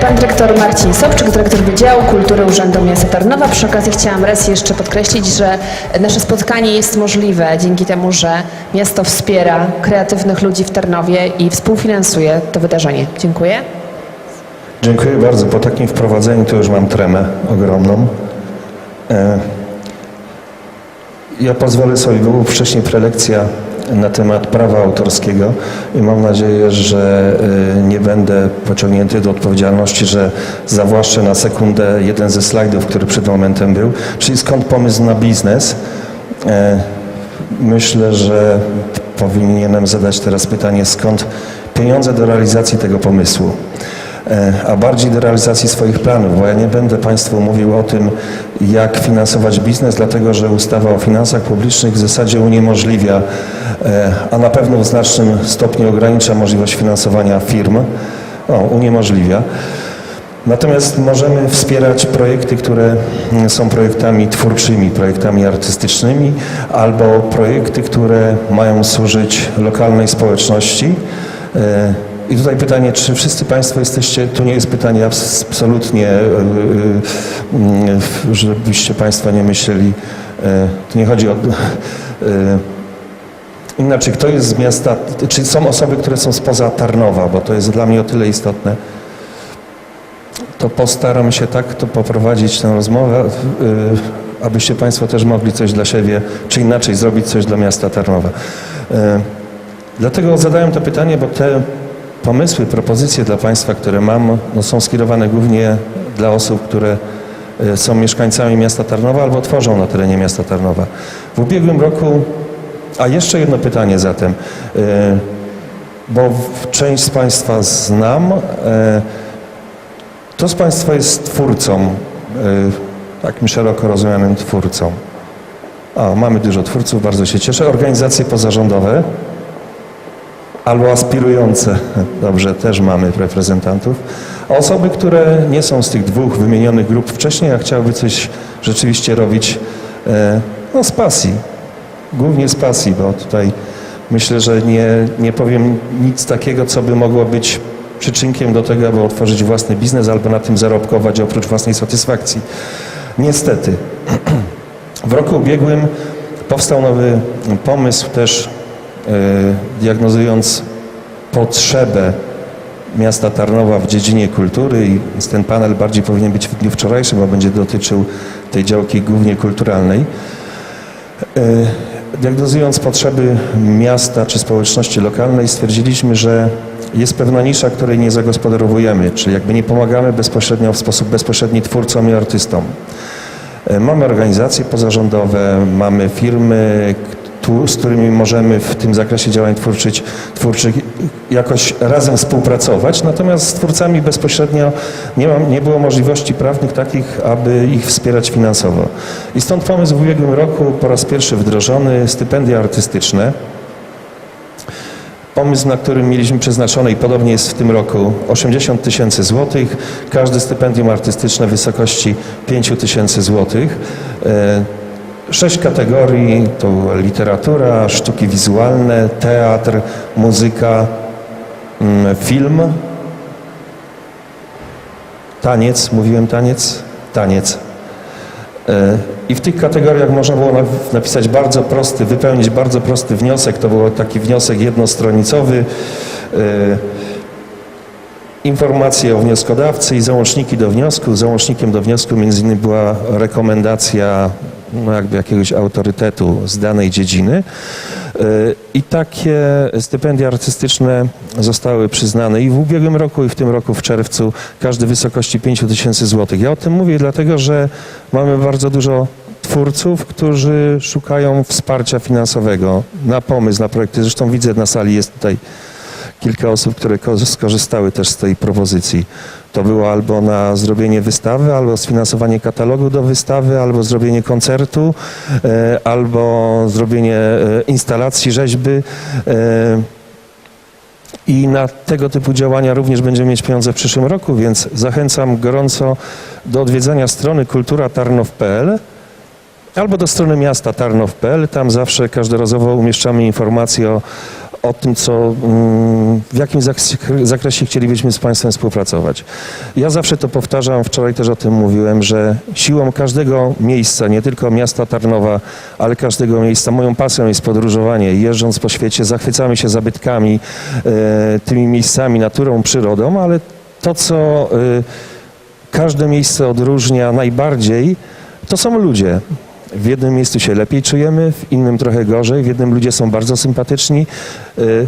Pan dyrektor Marcin Sobczyk, dyrektor Wydziału Kultury Urzędu Miasta Tarnowa. Przy okazji chciałam raz jeszcze podkreślić, że nasze spotkanie jest możliwe dzięki temu, że miasto wspiera kreatywnych ludzi w Tarnowie i współfinansuje to wydarzenie. Dziękuję. Dziękuję bardzo. Po takim wprowadzeniu to już mam tremę ogromną. E, Ja pozwolę sobie, była wcześniej prelekcja na temat prawa autorskiego i mam nadzieję, że e, nie będę pociągnięty do odpowiedzialności, że zawłaszczę na sekundę jeden ze slajdów, który przed momentem był, czyli skąd pomysł na biznes. E, Myślę, że powinienem zadać teraz pytanie, skąd pieniądze do realizacji tego pomysłu a bardziej do realizacji swoich planów, bo ja nie będę Państwu mówił o tym, jak finansować biznes, dlatego że ustawa o finansach publicznych w zasadzie uniemożliwia, e, a na pewno w znacznym stopniu ogranicza możliwość finansowania firm. O, uniemożliwia. Natomiast możemy wspierać projekty, które są projektami twórczymi, projektami artystycznymi, albo projekty, które mają służyć lokalnej społeczności. I tutaj pytanie, czy wszyscy Państwo jesteście, tu nie jest pytanie abs- absolutnie, e, e, żebyście Państwo nie myśleli, e, tu nie chodzi o... Inaczej, kto jest z miasta, czy są osoby, które są spoza Tarnowa, bo to jest dla mnie o tyle istotne to postaram się tak to poprowadzić tę rozmowę, abyście Państwo też mogli coś dla siebie, czy inaczej zrobić coś dla miasta Tarnowa. Dlatego zadałem to pytanie, bo te pomysły, propozycje dla Państwa, które mam, no są skierowane głównie dla osób, które y, są mieszkańcami miasta Tarnowa albo tworzą na terenie miasta Tarnowa. W ubiegłym roku, a jeszcze jedno pytanie zatem, y, bo część z Państwa znam, kto z Państwa jest twórcą, takim szeroko rozumianym twórcą? O, mamy dużo twórców, bardzo się cieszę. Organizacje pozarządowe albo aspirujące, dobrze, też mamy reprezentantów. Osoby, które nie są z tych dwóch wymienionych grup wcześniej, a chciałyby coś rzeczywiście robić e, no, z pasji, głównie z pasji, bo tutaj myślę, że nie, nie powiem nic takiego, co by mogło być przyczynkiem do tego, aby otworzyć własny biznes albo na tym zarobkować oprócz własnej satysfakcji. Niestety, w roku ubiegłym powstał nowy pomysł też diagnozując potrzebę miasta Tarnowa w dziedzinie kultury i ten panel bardziej powinien być w dniu wczorajszym, bo będzie dotyczył tej działki głównie kulturalnej. E, Diagnozując potrzeby miasta czy społeczności lokalnej, stwierdziliśmy, że jest pewna nisza, której nie zagospodarowujemy, czyli jakby nie pomagamy bezpośrednio w sposób bezpośredni twórcom i artystom. E, Mamy organizacje pozarządowe, mamy firmy, z którymi możemy w tym zakresie działań twórczych, twórczych jakoś razem współpracować, natomiast z twórcami bezpośrednio nie, mam, nie było możliwości prawnych takich, aby ich wspierać finansowo. I stąd pomysł w ubiegłym roku po raz pierwszy wdrożony, stypendia artystyczne. Pomysł, na którym mieliśmy przeznaczone i podobnie jest w tym roku 80 tysięcy złotych. Każde stypendium artystyczne w wysokości 5 tysięcy złotych. Sześć kategorii to literatura, sztuki wizualne, teatr, muzyka, mm, film, taniec, mówiłem taniec? Taniec. E, I w tych kategoriach można było na- napisać bardzo prosty, wypełnić bardzo prosty wniosek. To był taki wniosek jednostronicowy. E, Informacje o wnioskodawcy i załączniki do wniosku. Załącznikiem do wniosku między innymi była rekomendacja jakby jakiegoś autorytetu z danej dziedziny. E, I takie stypendia artystyczne zostały przyznane i w ubiegłym roku, i w tym roku w czerwcu, każdy w wysokości 5 tysięcy złotych. Ja o tym mówię dlatego, że mamy bardzo dużo twórców, którzy szukają wsparcia finansowego na pomysł, na projekty. Zresztą widzę na sali jest tutaj kilka osób, które ko- skorzystały też z tej propozycji. To było albo na zrobienie wystawy, albo sfinansowanie katalogu do wystawy, albo zrobienie koncertu, e, albo zrobienie e, instalacji, rzeźby. E, I na tego typu działania również będziemy mieć pieniądze w przyszłym roku, więc zachęcam gorąco do odwiedzania strony kulturatarnow.pl albo do strony miasta tarnow.pl. Tam zawsze każdorazowo umieszczamy informacje o, o tym, co, mm, w jakim zak- zakresie chcielibyśmy z Państwem współpracować. Ja zawsze to powtarzam, wczoraj też o tym mówiłem, że siłą każdego miejsca, nie tylko miasta Tarnowa, ale każdego miejsca, moją pasją jest podróżowanie. Jeżdżąc po świecie, zachwycamy się zabytkami, e, tymi miejscami, naturą, przyrodą, ale to, co e, każde miejsce odróżnia najbardziej, to są ludzie. W jednym miejscu się lepiej czujemy, w innym trochę gorzej, w jednym ludzie są bardzo sympatyczni. y,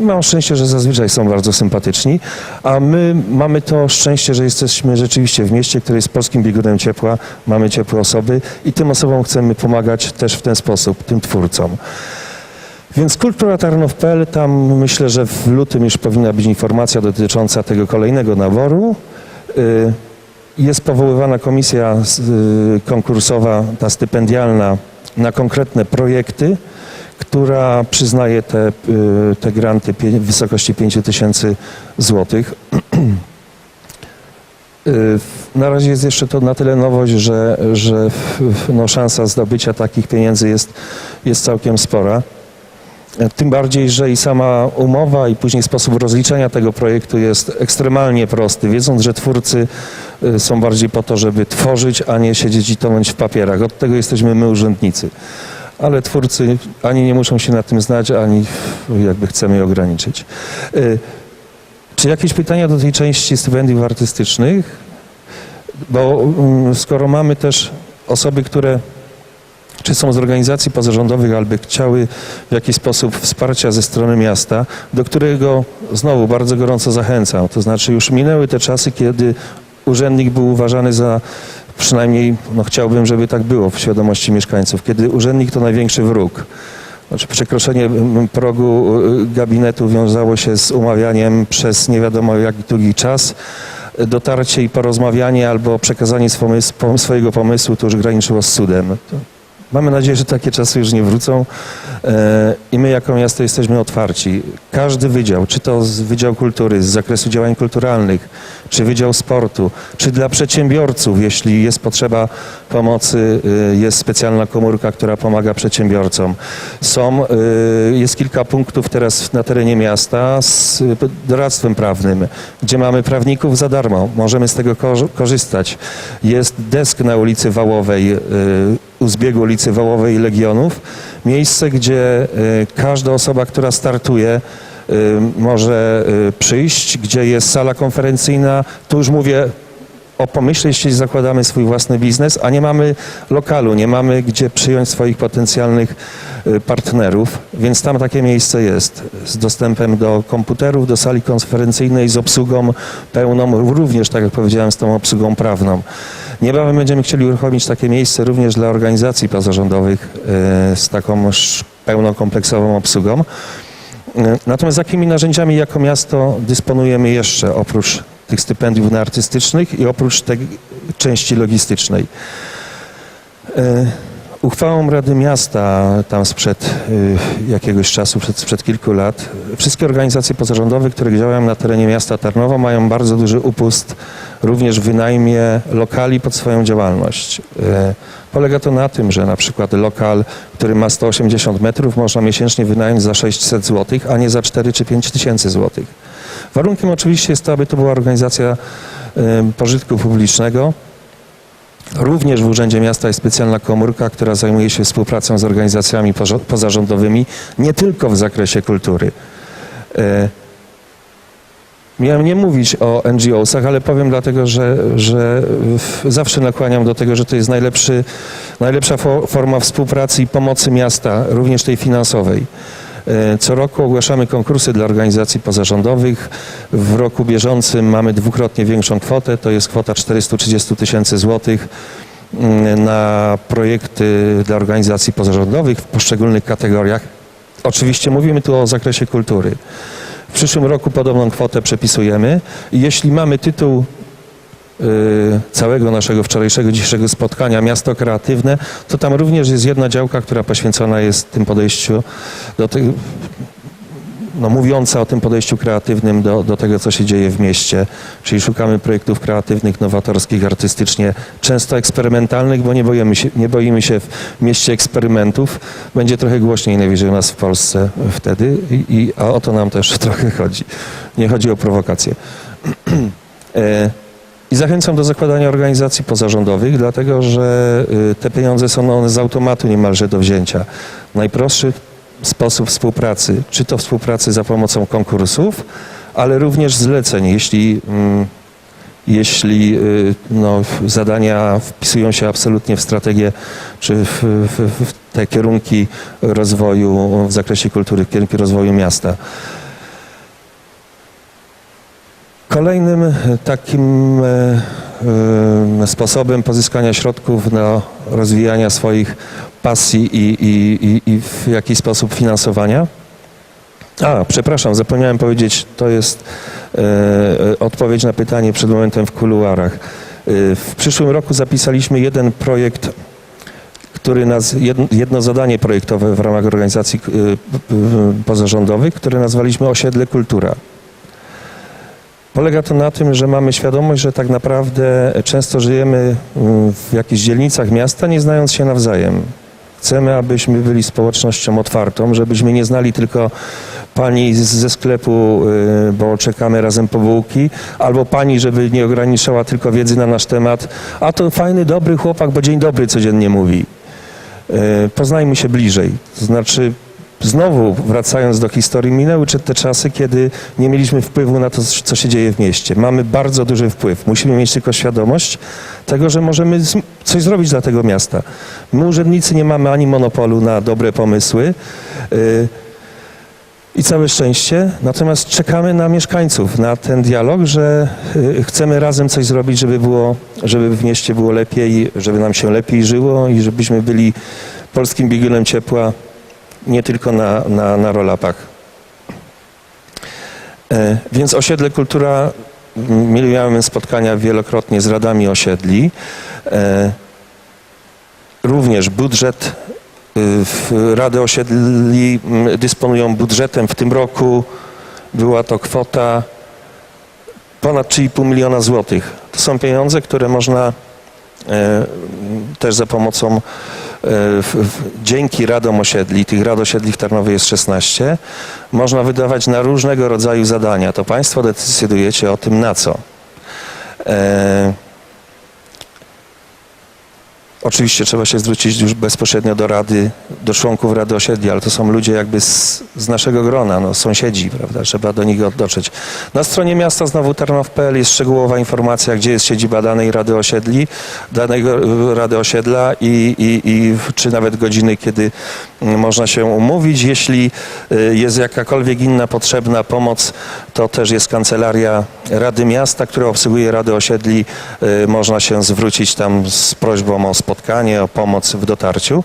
Mam szczęście, że zazwyczaj są bardzo sympatyczni, a my mamy to szczęście, że jesteśmy rzeczywiście w mieście, które jest polskim biegunem ciepła, mamy ciepłe osoby i tym osobom chcemy pomagać też w ten sposób, tym twórcom. Więc Kultura Tarnow.pl, tam myślę, że w lutym już powinna być informacja dotycząca tego kolejnego naboru. Jest powoływana komisja y, konkursowa, ta stypendialna na konkretne projekty, która przyznaje te, y, te granty w wysokości 5 tysięcy złotych. Y, Na razie jest jeszcze to na tyle nowość, że, że no, szansa zdobycia takich pieniędzy jest, jest całkiem spora. Tym bardziej, że i sama umowa i później sposób rozliczenia tego projektu jest ekstremalnie prosty, wiedząc, że twórcy y, są bardziej po to, żeby tworzyć, a nie siedzieć i tonąć w papierach. Od tego jesteśmy my urzędnicy. Ale twórcy ani nie muszą się na tym znać, ani jakby chcemy je ograniczyć. Y, Czy jakieś pytania do tej części stypendiów artystycznych? Bo mm, skoro mamy też osoby, które czy są z organizacji pozarządowych, albo chciały w jakiś sposób wsparcia ze strony miasta, do którego znowu bardzo gorąco zachęcam. To znaczy już minęły te czasy, kiedy urzędnik był uważany za przynajmniej, no chciałbym, żeby tak było w świadomości mieszkańców, kiedy urzędnik to największy wróg. Znaczy przekroczenie mm, progu y, gabinetu wiązało się z umawianiem przez nie wiadomo jak długi czas. Dotarcie i porozmawianie albo przekazanie swojego pomysłu to już graniczyło z cudem. Mamy nadzieję, że takie czasy już nie wrócą e, i my jako miasto jesteśmy otwarci. Każdy wydział, czy to z Wydział Kultury, z zakresu działań kulturalnych, czy Wydział Sportu, czy dla przedsiębiorców, jeśli jest potrzeba pomocy, e, jest specjalna komórka, która pomaga przedsiębiorcom. Są, e, jest kilka punktów teraz na terenie miasta z doradztwem prawnym, gdzie mamy prawników za darmo. Możemy z tego kor- korzystać. Jest desk na ulicy Wałowej, u zbiegu ulicy Wołowej i Legionów. Miejsce, gdzie y, każda osoba, która startuje, y, może y, przyjść, gdzie jest sala konferencyjna. Tu już mówię o pomyśle, jeśli zakładamy swój własny biznes, a nie mamy lokalu, nie mamy gdzie przyjąć swoich potencjalnych partnerów, więc tam takie miejsce jest z dostępem do komputerów, do sali konferencyjnej, z obsługą pełną, również, tak jak powiedziałem, z tą obsługą prawną. Niebawem będziemy chcieli uruchomić takie miejsce również dla organizacji pozarządowych y, z taką sz- pełną, kompleksową obsługą. Y, Natomiast jakimi narzędziami jako miasto dysponujemy jeszcze oprócz tych stypendiów artystycznych i oprócz tej części logistycznej? Y, Uchwałą Rady Miasta tam sprzed jakiegoś czasu, przed, sprzed kilku lat, wszystkie organizacje pozarządowe, które działają na terenie miasta Tarnowa mają bardzo duży upust również wynajmie lokali pod swoją działalność. Y, Polega to na tym, że na przykład lokal, który ma 180 metrów, można miesięcznie wynająć za 600 zł, a nie za 4 czy 5 tysięcy złotych. Warunkiem oczywiście jest to, aby to była organizacja y, pożytku publicznego, Również w Urzędzie Miasta jest specjalna komórka, która zajmuje się współpracą z organizacjami pozarządowymi, nie tylko w zakresie kultury. Miałem nie mówić o NGO-sach, ale powiem dlatego, że, że zawsze nakłaniam do tego, że to jest najlepszy, najlepsza fo- forma współpracy i pomocy miasta, również tej finansowej. E, Co roku ogłaszamy konkursy dla organizacji pozarządowych. W roku bieżącym mamy dwukrotnie większą kwotę, to jest kwota 430 tysięcy złotych mm, na projekty dla organizacji pozarządowych w poszczególnych kategoriach. Oczywiście mówimy tu o zakresie kultury. Przyszłym roku podobną kwotę przepisujemy. Jeśli mamy tytuł y, całego naszego wczorajszego, dzisiejszego spotkania Miasto Kreatywne, to tam również jest jedna działka, która poświęcona jest tym podejściu do tego, no, mówiąca o tym podejściu kreatywnym do, do tego, co się dzieje w mieście. Czyli szukamy projektów kreatywnych, nowatorskich, artystycznie, często eksperymentalnych, bo nie boimy się, nie boimy się w mieście eksperymentów. Będzie trochę głośniej najwyżej u nas w Polsce wtedy, i, i, a o to nam też trochę chodzi. Nie chodzi o prowokację. E, I zachęcam do zakładania organizacji pozarządowych, dlatego że y, te pieniądze są one z automatu niemalże do wzięcia. Najprostszy sposób współpracy, czy to współpracy za pomocą konkursów, ale również zleceń, jeśli, mm, jeśli y, no, zadania wpisują się absolutnie w strategię, czy w, w, w te kierunki rozwoju w zakresie kultury, kierunki rozwoju miasta. Kolejnym takim e, e, sposobem pozyskania środków na rozwijania swoich pasji i, i, i, i w jakiś sposób finansowania. A, przepraszam, zapomniałem powiedzieć, to jest e, e, odpowiedź na pytanie przed momentem w kuluarach. E, w przyszłym roku zapisaliśmy jeden projekt, który nas, jedno, jedno zadanie projektowe w ramach organizacji e, pozarządowych, które nazwaliśmy Osiedle Kultura. Polega to na tym, że mamy świadomość, że tak naprawdę często żyjemy mm, w jakichś dzielnicach miasta, nie znając się nawzajem. Chcemy, abyśmy byli społecznością otwartą, żebyśmy nie znali tylko pani ze sklepu, y, bo czekamy razem po bułki, albo pani, żeby nie ograniczała tylko wiedzy na nasz temat, a to fajny, dobry chłopak, bo dzień dobry codziennie mówi. Y, Poznajmy się bliżej. To znaczy, znowu wracając do historii, minęły te czasy, kiedy nie mieliśmy wpływu na to, co się dzieje w mieście. Mamy bardzo duży wpływ. Musimy mieć tylko świadomość tego, że możemy coś zrobić dla tego miasta. My urzędnicy nie mamy ani monopolu na dobre pomysły. y, I całe szczęście, natomiast czekamy na mieszkańców, na ten dialog, że y, chcemy razem coś zrobić, żeby, było, żeby w mieście było lepiej, żeby nam się lepiej żyło i żebyśmy byli polskim biegunem ciepła nie tylko na, na, na rolapach. E, Więc osiedle kultura, m, miałem spotkania wielokrotnie z radami osiedli. E, Również budżet, y, rady osiedli m, dysponują budżetem. W tym roku była to kwota ponad 3,5 miliona złotych. To są pieniądze, które można e, też za pomocą, dzięki radom osiedli, tych rad osiedli w Tarnowie jest 16, można wydawać na różnego rodzaju zadania. To Państwo decydujecie o tym na co. E, Oczywiście trzeba się zwrócić już bezpośrednio do rady, do członków rady osiedli, ale to są ludzie jakby z, z naszego grona, no, sąsiedzi, prawda? Trzeba do nich dotrzeć. Na stronie miasta znowu tarnow.pl jest szczegółowa informacja, gdzie jest siedziba danej rady osiedli, danego e, rady osiedla i, i, i czy nawet godziny, kiedy mm, można się umówić. Jeśli y, jest jakakolwiek inna potrzebna pomoc, to też jest kancelaria Rady Miasta, która obsługuje Rady Osiedli. Y, Można się zwrócić tam z prośbą o spotkanie, o pomoc w dotarciu.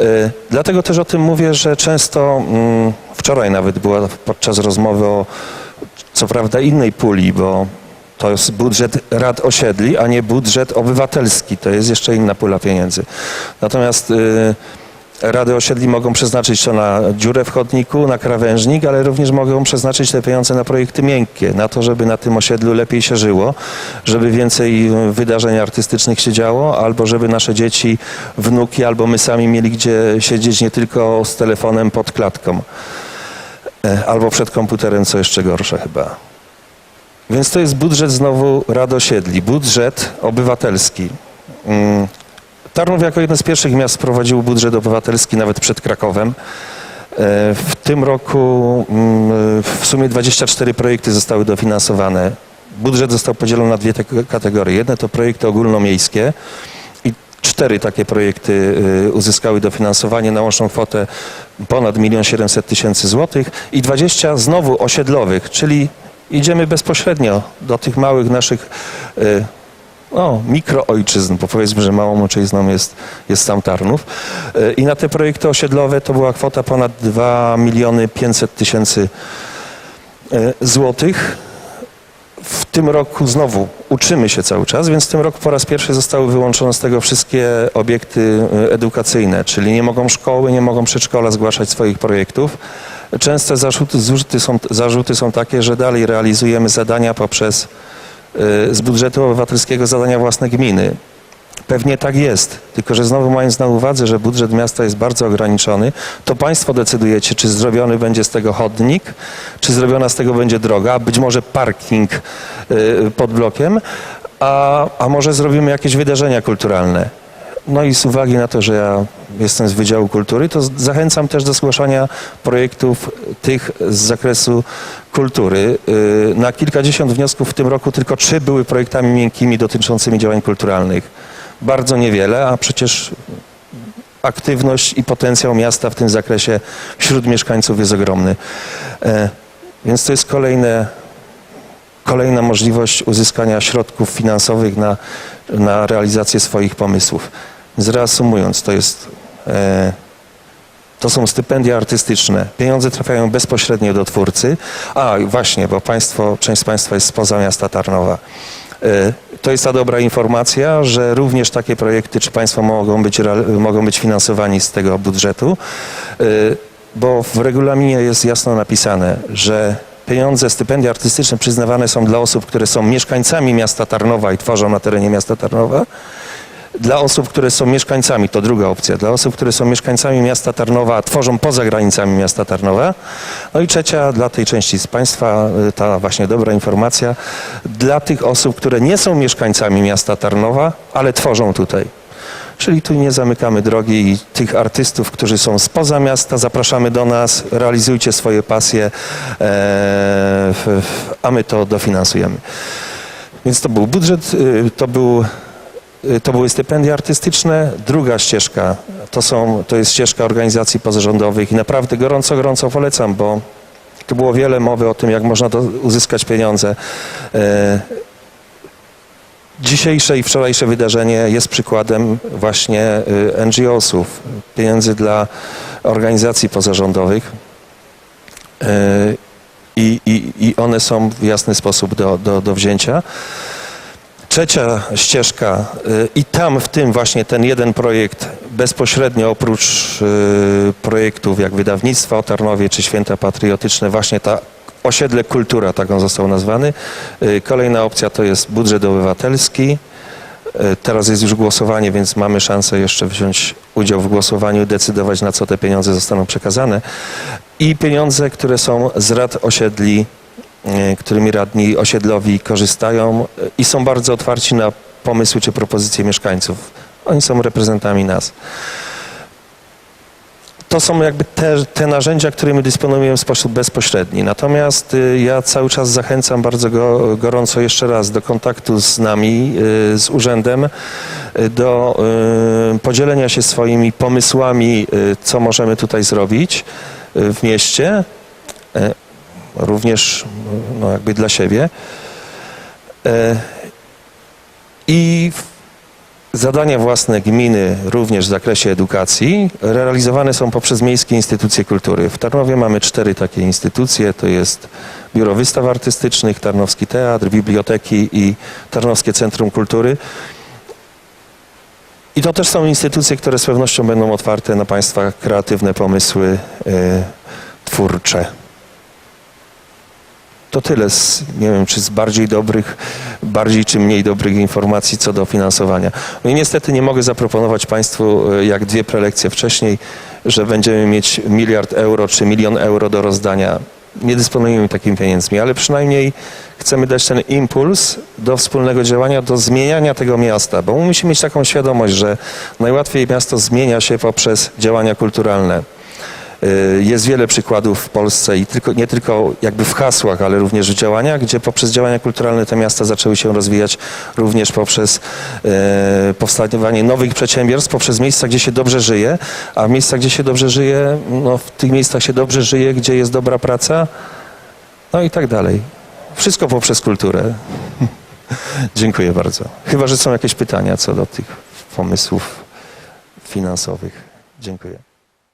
Y, Dlatego też o tym mówię, że często, mm, wczoraj nawet była podczas rozmowy o co prawda innej puli, bo to jest budżet rad osiedli, a nie budżet obywatelski. To jest jeszcze inna pula pieniędzy. Natomiast y, Rady osiedli mogą przeznaczyć to na dziurę w chodniku, na krawężnik, ale również mogą przeznaczyć te pieniądze na projekty miękkie, na to, żeby na tym osiedlu lepiej się żyło, żeby więcej wydarzeń artystycznych się działo, albo żeby nasze dzieci, wnuki, albo my sami mieli gdzie siedzieć nie tylko z telefonem pod klatką, e, albo przed komputerem, co jeszcze gorsze chyba. Więc to jest budżet znowu Rad Osiedli, budżet obywatelski. Tarnów jako jedno z pierwszych miast wprowadził budżet obywatelski nawet przed Krakowem. E, W tym roku mm, w sumie 24 projekty zostały dofinansowane. Budżet został podzielony na dwie te kategorie. Jedne to projekty ogólnomiejskie i cztery takie projekty y, uzyskały dofinansowanie na łączną kwotę ponad 1 700 tysięcy złotych i 20 znowu osiedlowych, czyli idziemy bezpośrednio do tych małych naszych y, o, mikroojczyzn, bo powiedzmy, że małą ojczyzną jest, jest sam Tarnów. E, I na te projekty osiedlowe to była kwota ponad 2 miliony 500 tysięcy e, złotych. w tym roku znowu uczymy się cały czas, więc w tym roku po raz pierwszy zostały wyłączone z tego wszystkie obiekty y, edukacyjne, czyli nie mogą szkoły, nie mogą przedszkola zgłaszać swoich projektów. Częste zarzuty, zarzuty, są, zarzuty są takie, że dalej realizujemy zadania poprzez z budżetu obywatelskiego zadania własne gminy. Pewnie tak jest, tylko że znowu mając na uwadze, że budżet miasta jest bardzo ograniczony, to państwo decydujecie, czy zrobiony będzie z tego chodnik, czy zrobiona z tego będzie droga, być może parking y, pod blokiem, a, a może zrobimy jakieś wydarzenia kulturalne. No i z uwagi na to, że ja jestem z Wydziału Kultury, to zachęcam też do zgłaszania projektów tych z zakresu kultury. Y, Na kilkadziesiąt wniosków w tym roku tylko trzy były projektami miękkimi dotyczącymi działań kulturalnych. Bardzo niewiele, a przecież aktywność i potencjał miasta w tym zakresie wśród mieszkańców jest ogromny. E, Więc to jest kolejne kolejna możliwość uzyskania środków finansowych na, na realizację swoich pomysłów. Zreasumując, to jest e, to są stypendia artystyczne. Pieniądze trafiają bezpośrednio do twórcy. A właśnie, bo państwo, część z Państwa jest spoza miasta Tarnowa. E, To jest ta dobra informacja, że również takie projekty, czy Państwo mogą być, mogą być finansowani z tego budżetu, e, bo w regulaminie jest jasno napisane, że pieniądze, stypendia artystyczne przyznawane są dla osób, które są mieszkańcami miasta Tarnowa i tworzą na terenie miasta Tarnowa. Dla osób, które są mieszkańcami, to druga opcja, dla osób, które są mieszkańcami miasta Tarnowa, tworzą poza granicami miasta Tarnowa. No i trzecia, dla tej części z Państwa, y, ta właśnie dobra informacja, dla tych osób, które nie są mieszkańcami miasta Tarnowa, ale tworzą tutaj. Czyli tu nie zamykamy drogi i tych artystów, którzy są spoza miasta, zapraszamy do nas, realizujcie swoje pasje, e, a my to dofinansujemy. Więc to był budżet, y, to, był, to były stypendia artystyczne. Druga ścieżka to, są, to jest ścieżka organizacji pozarządowych i naprawdę gorąco, gorąco polecam, bo tu było wiele mowy o tym, jak można do, uzyskać pieniądze. E, Dzisiejsze i wczorajsze wydarzenie jest przykładem właśnie y, NGO-sów, pieniędzy dla organizacji pozarządowych. Y, I, i, I one są w jasny sposób do, do, do wzięcia. Trzecia ścieżka y, i tam w tym właśnie ten jeden projekt bezpośrednio oprócz y, projektów jak wydawnictwa o Tarnowie czy Święta Patriotyczne właśnie ta osiedle kultura, tak on został nazwany. Y, Kolejna opcja to jest budżet obywatelski. Teraz jest już głosowanie, więc mamy szansę jeszcze wziąć udział w głosowaniu, decydować na co te pieniądze zostaną przekazane. I pieniądze, które są z rad osiedli którymi radni osiedlowi korzystają e, i są bardzo otwarci na pomysły czy propozycje mieszkańców. Oni są reprezentami nas. To są jakby te, te narzędzia, którymi dysponujemy w sposób bezpośredni. Natomiast y, ja cały czas zachęcam bardzo go, gorąco jeszcze raz do kontaktu z nami, z urzędem, do podzielenia się swoimi pomysłami, co możemy tutaj zrobić w mieście e, również no, jakby dla siebie. E, I zadania własne gminy również w zakresie edukacji realizowane są poprzez miejskie instytucje kultury. W Tarnowie mamy cztery takie instytucje, to jest Biuro Wystaw Artystycznych, Tarnowski Teatr, Biblioteki i Tarnowskie Centrum Kultury. I to też są instytucje, które z pewnością będą otwarte na Państwa kreatywne pomysły e, twórcze. To tyle, z, nie wiem, czy z bardziej dobrych, bardziej czy mniej dobrych informacji co do finansowania. No i niestety nie mogę zaproponować Państwu, e, jak dwie prelekcje wcześniej, że będziemy mieć miliard euro czy milion euro do rozdania. Nie dysponujemy takimi pieniędzmi, ale przynajmniej chcemy dać ten impuls do wspólnego działania, do zmieniania tego miasta, bo musimy mieć taką świadomość, że najłatwiej miasto zmienia się poprzez działania kulturalne. Y, Jest wiele przykładów w Polsce i tylko, nie tylko jakby w hasłach, ale również w działaniach, gdzie poprzez działania kulturalne te miasta zaczęły się rozwijać również poprzez e, powstawanie nowych przedsiębiorstw, poprzez miejsca, gdzie się dobrze żyje, a w miejscach, gdzie się dobrze żyje, no w tych miejscach się dobrze żyje, gdzie jest dobra praca, no i tak dalej. Wszystko poprzez kulturę. Dziękuję bardzo. Chyba, że są jakieś pytania co do tych pomysłów finansowych. Dziękuję.